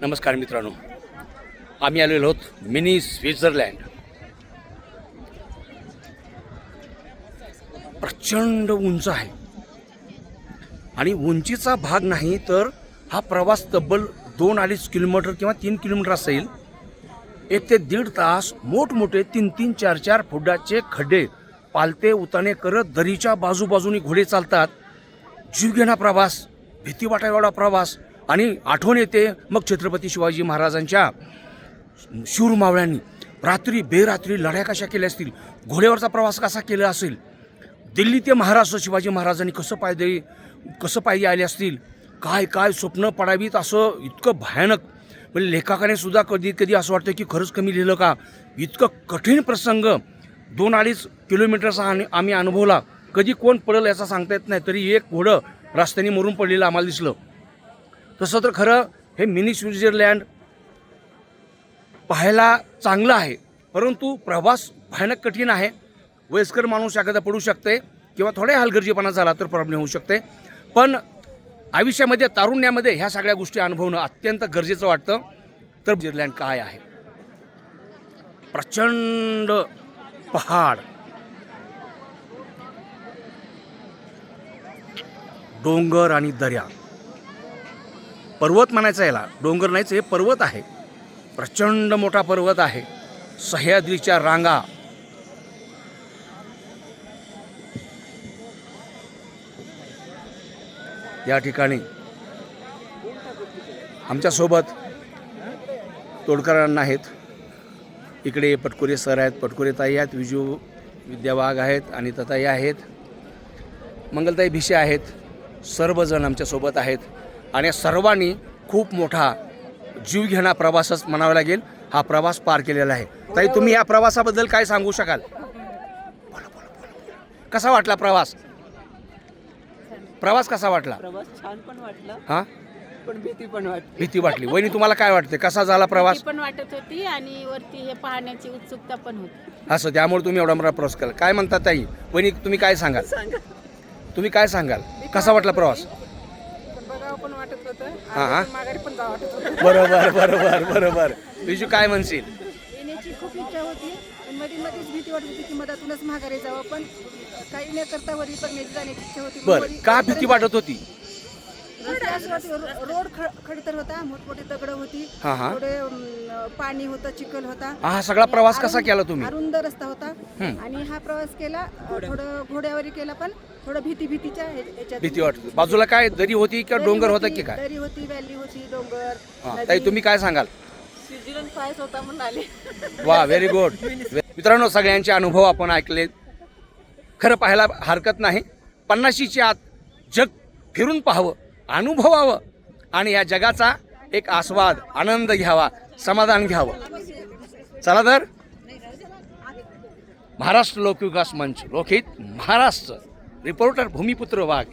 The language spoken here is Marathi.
नमस्कार मित्रांनो. आम्ही आलेलो आहोत मिनी स्वित्झर्लँड. प्रचंड उंच आहे. आणि उंचीचा भाग नाही तर हा प्रवास तब्बल दोन अडीच किलोमीटर किंवा तीन किलोमीटर असेल. एक ते दीड तास मोठमोठे तीन तीन चार चार फुटाचे खड्डे पालते उताने करत दरीच्या बाजूबाजूनी घोडे चालतात. जीवघेणा प्रवास भीती वाटायवाडा प्रवास आणि आठवण येते मग छत्रपती शिवाजी महाराजांच्या शूर मावळ्यांनी रात्री बेरात्री लढ्या कशा केल्या असतील? घोड्यावरचा प्रवास कसा केला असेल? दिल्ली ते महाराष्ट्र शिवाजी महाराजांनी कसं पायदळी कसं पायी आले असतील? काय काय स्वप्न पडावीत असं इतकं भयानक. म्हणजे लेखकाने सुद्धा कधी कधी असं वाटतं की खरंच कमी लिहिलं का? इतकं कठीण प्रसंग. दोन अडीच किलोमीटरचा आणि आम्ही अनुभवला. कधी कोण पडेल याचा सांगता येत नाही तरी एक घोडं रस्त्याने मरून पडलेलं आम्हाला दिसलं. तसं तर खरं हे मिनी स्वित्झर्लँड पाहायला चांगलं आहे. परंतु प्रवास भयानक कठीण आहे. वयस्कर माणूस एखादा पडू शकते किंवा थोड्या हलगर्जीपणा झाला तर प्रॉब्लेम होऊ शकते. पण आयुष्यामध्ये तारुण्यामध्ये ह्या सगळ्या गोष्टी अनुभवणं अत्यंत गरजेचं वाटतं. तर स्वित्झर्लँड काय आहे? प्रचंड पहाड. डोंगर आणि दर्या. पर्वत म्हणायचं याला. डोंगर नाहीच हे पर्वत आहे. प्रचंड मोठा पर्वत आहे. सह्याद्रीच्या रांगा. या ठिकाणी आमच्यासोबत तोडकरांना आहेत. इकडे पटकुरे सर आहेत पटकुरे ताई आहेत विजू विद्यावाग आहेत आणि तताई आहेत. मंगलताई भिशे आहेत. सर्वजण आमच्यासोबत आहेत. आणि सर्वांनी खूप मोठा जीवघेणा प्रवासच म्हणावा लागेल. हा प्रवास पार केलेला आहे. ताई तुम्ही या प्रवासाबद्दल काय सांगू शकाल. कसा वाटला प्रवास? प्रवास कसा वाटला? प्रवास छान पण वाटला. हा? पण भीती पण वाटली. भीती वाटली. वहिनी तुम्हाला काय वाटते कसा झाला प्रवास? पण वाटत होती आणि वरती हे पाहण्याची उत्सुकता पण होती. असं त्यामुळे तुम्ही एवढा मोठा प्रवास केला. काय म्हणतात ताई? वहिनी तुम्ही काय सांगाल? सांगा. तुम्ही काय सांगाल? कसा वाटला प्रवास? पण पण वाटत होतं. हा, हा. आणि माघारी पण जावं वाटत होतं. बरोबर बरोबर बरोबर. विजू काय म्हणशील? येण्याची खूप इच्छा होती. पण मध्ये मध्येच भीती वाटत होती की मधातूनच माघारी जावं. पण काही न करता वरी बघण्याची जाण्याची इच्छा होती. बर वरी- का भीती वाटत होती? रस्ते असं होते, रो- रोड ख- खडतर होता मोठमोठी दगड होती. हा, हा. थोडे पाणी होतं चिखल होता. हा सगळा प्रवास कसा केला तुम्ही? अरुंद रस्ता होता. आणि हा प्रवास केला अं, थोडं घोड्यावरी केला पण थोडं भीती भीतीच्या ह्या- भीती वाटत. बाजूला काय दरी होती किंवा दरी डोंगर होता होती, की काय? दरी होती व्हॅली होती डोंगर हा नदी. ताई तुम्ही काय सांगाल? स्वित्झर्लंड होता म्हणून आले. वा व्हेरी गुड मित्रांनो सगळ्यांचे अनुभव आपण ऐकले. खरं पाहायला हरकत नाही. पन्नाशीच्या आत जग फिरून पाहावं अनुभवावं आणि या जगाचा एक आस्वाद आनंद घ्यावा समाधान घ्यावं. चला तर. महाराष्ट्र लोकविकास मंच लोकहित महाराष्ट्र. রিপোর্টার ভূমিপুত্র বাঘ।